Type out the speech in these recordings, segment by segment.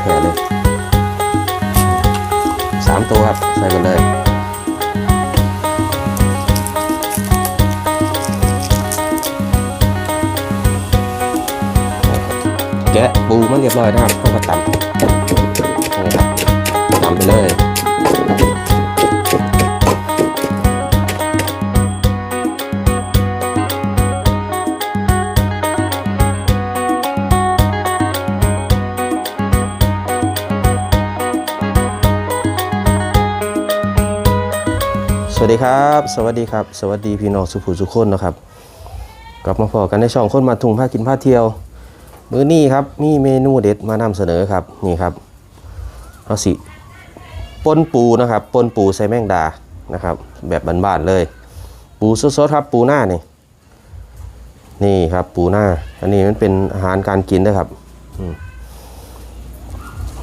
แผ่เลยสามตัวครับ ใส่ไปเลยแกะปูมันเรียบร้อยนะครับเข้ามาตำ วัสดีครับ สวัสดีครับ สวัสดีพี่น้องสุภูสุคนนะครับกลับมาพอกันในช่องคนมาทุ่งผ้ากินผ้าเที่ยว มื้อนี้ครับมีเมนูเด็ดมานำเสนอครับนี่ครับเอาสิปนปูนะครับปนปูใส่แมงดานะครับ แบบบ้านๆเลย ปูสดๆครับปูหน้านี่นี่ครับปูหน้า อันนี้มันเป็นอาหารการกินนะครับ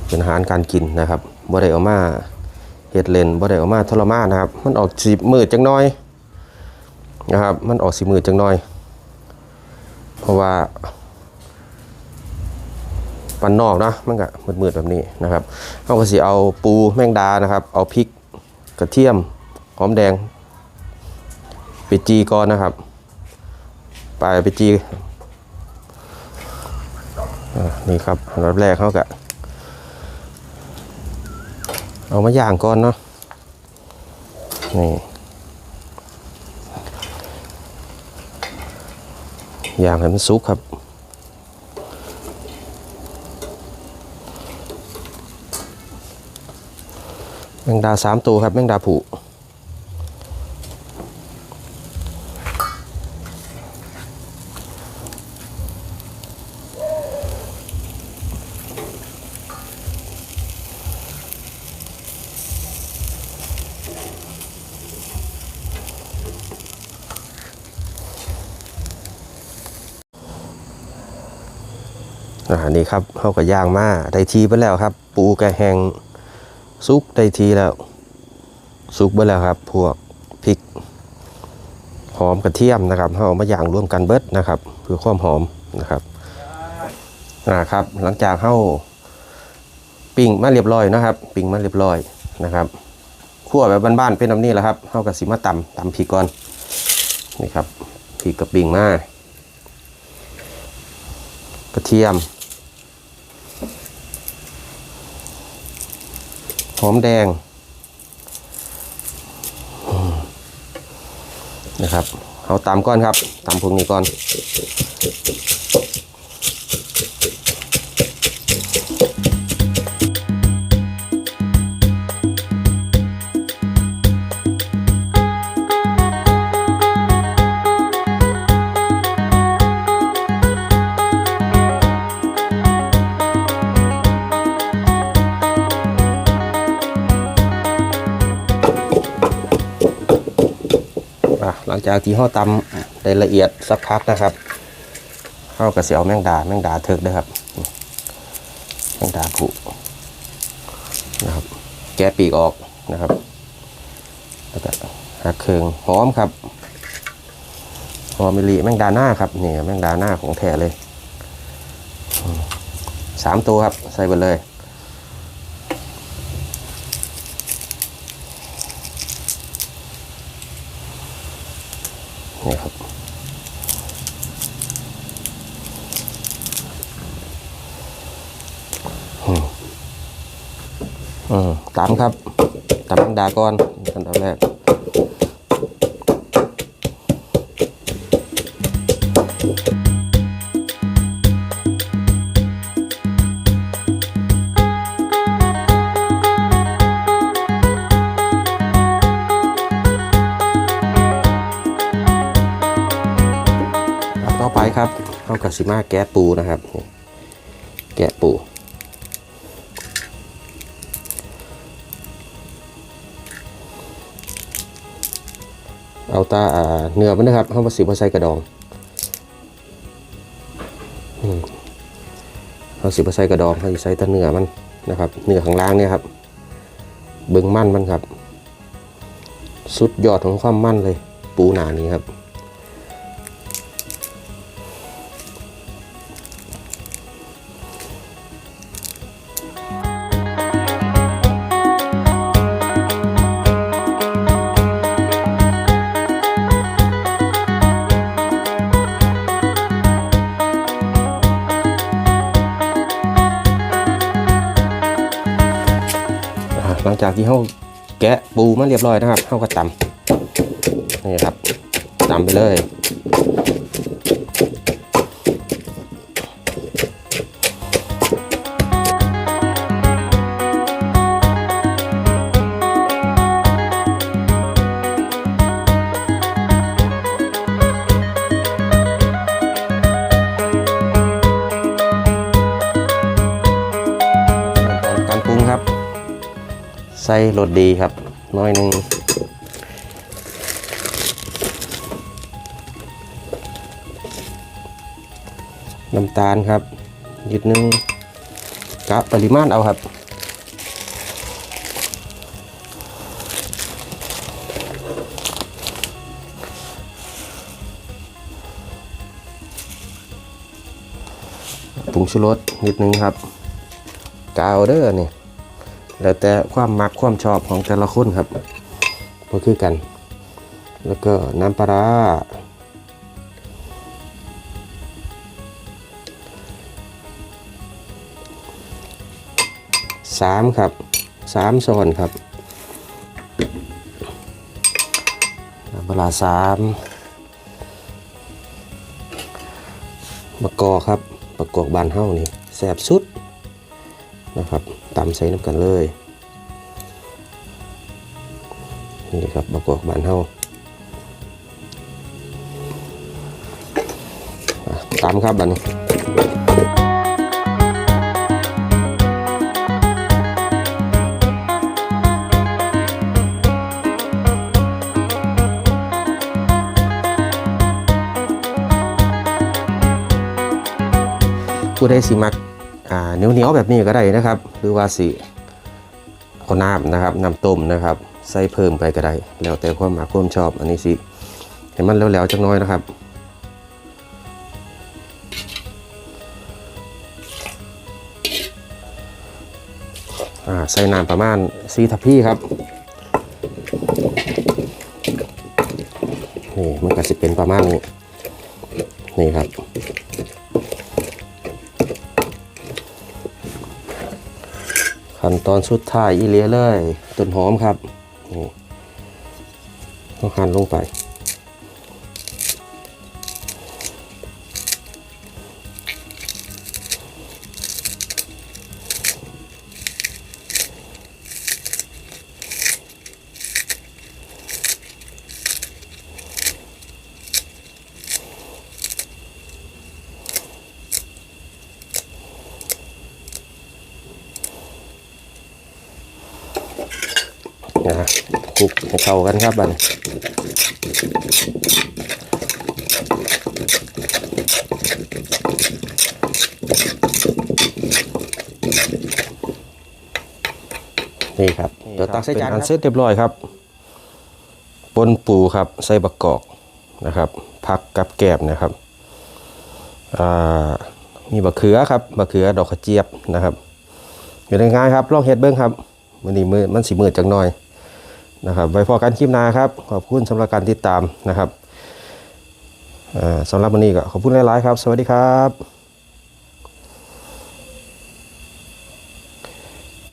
เป็นอาหารการกินนะครับบ่ได้เอามา เฮ็ดเลนบ่ได้เอามาทรมานนะครับ มันออกสีมืดจังน้อยนะครับ มันออกสีมืดจังน้อย เพราะว่าปันนอกนะมันก็มืดๆแบบนี้นะครับเอาก็สิเอาปูแมงดานะครับ เอาพริกกระเทียมหอมแดงไปจีก่อนนะครับไปไปจีอ่านี่ครับอันดับแรกเขาก็ เอามาย่างก่อนเนาะนี่ย่างให้มันสุกครับแมงดาสามตัวครับแมงดาผู อ่านี่ครับเขาก็ย่างมาได้ทีไปแล้วครับ ปูกระแหงซุปได้ทีแล้วซุปไปแล้วครับ พวกพริกหอมกระเทียมนะครับเอามาย่างร่วมกันเบิดนะครับ เพื่อความหอมนะครับอ่าครับ หลังจากเข้าปิ้งมาเรียบร้อยนะครับ ปิ้งมาเรียบร้อยนะครับคั่วแบบบ้านๆเป็นแบบนี้แหละครับเข้ากับสิมาตำตำพริกก่อนนี่ครับพริกกับปิ้งมากระเทียม หอมแดงนะครับเอาตามก้อนครับตามพวงนี้ก่อน หลังจากที่ห่อตำได้ละเอียดสักพักนะครับเข้ากระเสียวแมงดาแมงดาเถิกด้ครับแมงดาผุนะครับ แกะปีกออกนะครับแล้วก็หักเคืองหอมครับหอมมิลลิแมงดาหน้าครับนี่แมงดาหน้าของแท้เลยสามตัวครับใส่ไปเลย นี่ครับอืมอืมตามครับตามดาก่อนอันตอนแรก เข้ากับซิมาแกะปูนะครับ แกะปู เอาตาเนื้อมันนะครับเข้ามาสิมาใส่กระดองเอาสิมาใส่กระดองเขาใส่ตะเนื้อมันนะครับเนื้อข้างล่างเนี่ยครับ เบิ่งมั่นมันครับ สุดยอดของความมั่นเลย ปูหนานี้ครับ หลังจากที่เขาแกะปูมาเรียบร้อยนะครับเขาก็ตำนี่ครับตำไปเลย ส่รสดีครับ น้อยหนึ่งน้ำตาลครับนิดหนึ่งกะปริมาณเอาครับปรุงชูรสนิดนึงครับ กาวเด้อนี่ แล้วแต่ความมักความชอบของแต่ละคนครับก็คือกัน แล้วก็น้ำปลาสามครับสามส่วนครับน้ำปลาร้าสามมะกอกครับประกอบบานเฮ้านี่แสบสุด นะครับตำใส่น้ำกันเลยนี่ครับบะกอกบานเฮาอะตำครับบัดนี้ผู้ใดสิมักอ่า เหนียวเหนียวแบบนี้ก็ได้นะครับ หรือว่าสิเอาน้ำนะครับน้ำต้มนะครับ ใส่เพิ่มไปก็ได้ แล้วแต่ความหมักความชอบอันนี้สิให้มันแล้วๆจักน้อยนะครับใส่น้ำประมาณซีทัพพี่ครับนี่มันก็สิเป็นประมาณนี้นี่ครับ ขั้นตอนสุดท้ายอีเลียเลยต้นหอมครับนี่ต้องหั่นลงไป นะฮะคลุกให้เข้ากันครับบัดนนี่ครับเดี๋ยวตักใส่จานอันเสร็จเรียบร้อยครับปนปูครับใส่บักกอกนะครับผักกับแกบนะครับอ่ามีบะเขือครับบะเขือดอกกระเจี๊ยบนะครับอยู่ในงานครับลองเฮ็ดเบิ้งครับมันนี่มือมันสีมืดจังหน่อย นะครับไว้พอกันคลิปหน้าครับ ขอบคุณสำหรับการติดตามนะครับอ่าสำหรับวันนี้ก็ขอบคุณหลาย ๆ ครับ สวัสดีครับ